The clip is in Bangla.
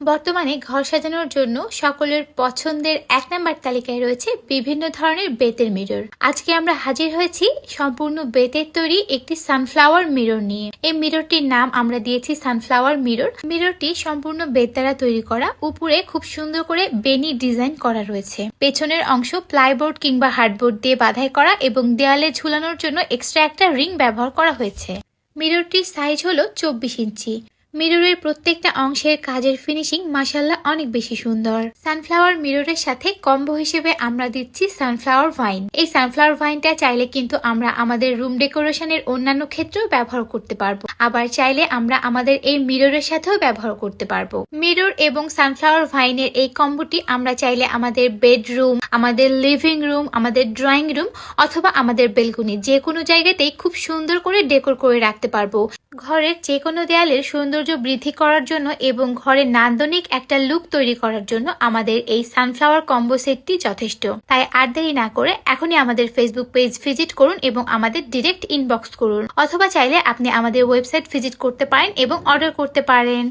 বর্তমানে ঘর সাজানোর জন্য সকলের পছন্দের এক নাম্বার তালিকায় রয়েছে বিভিন্ন ধরনের বেতের মিরর। আজকে আমরা হাজির হয়েছি সম্পূর্ণ বেতের তৈরি একটি সানফ্লাওয়ার মিরর নিয়ে। এই মিররটির নাম আমরা দিয়েছি সানফ্লাওয়ার মিরর। মিররটি সম্পূর্ণ বেত দ্বারা তৈরি করা, উপরে খুব সুন্দর করে বেনি ডিজাইন করা রয়েছে। পেছনের অংশ প্লাইবোর্ড কিংবা হার্ডবোর্ড দিয়ে বাধাই করা এবং দেয়ালে ঝুলানোর জন্য এক্সট্রা একটা রিং ব্যবহার করা হয়েছে। মিররটির সাইজ হলো চব্বিশ ইঞ্চি। মিররের প্রত্যেকটা অংশের কাজের ফিনিশিং মাসাল্লাহ অনেক বেশি সুন্দর। সানফ্লাওয়ার মিররের সাথে কম্বো হিসেবে আমরা দিচ্ছি সানফ্লাওয়ার ভাইন এই সানফ্লাওয়ার ভাইনটা চাইলে কিন্তু আমরা আমাদের রুম ডেকোরেশনের অন্যান্য ক্ষেত্রেও ব্যবহার করতে পারব। আবার চাইলে আমরা আমাদের এই মিররের সাথেও ব্যবহার করতে পারব। মিরর এবং সানফ্লাওয়ার ভাইনের এই কম্বোটি আমরা চাইলে আমাদের বেডরুম আমাদের লিভিং রুম আমাদের ড্রয়িং রুম অথবা আমাদের বেলকুনি যে কোনো জায়গাতেই খুব সুন্দর করে ডেকোর করে রাখতে পারব। ঘরের যে কোনো দেয়ালের সৌন্দর্য বৃদ্ধি করার জন্য এবং ঘরের নান্দনিক একটা লুক তৈরি করার জন্য আমাদের এই সানফ্লাওয়ার কম্বো সেটটি যথেষ্ট। তাই আর দেরি না করে এখনই আমাদের ফেসবুক পেজ ভিজিট করুন এবং আমাদের ডিরেক্ট ইনবক্স করুন। অথবা চাইলে আপনি আমাদের ওয়েবসাইট ভিজিট করতে পারেন এবং অর্ডার করতে পারেন।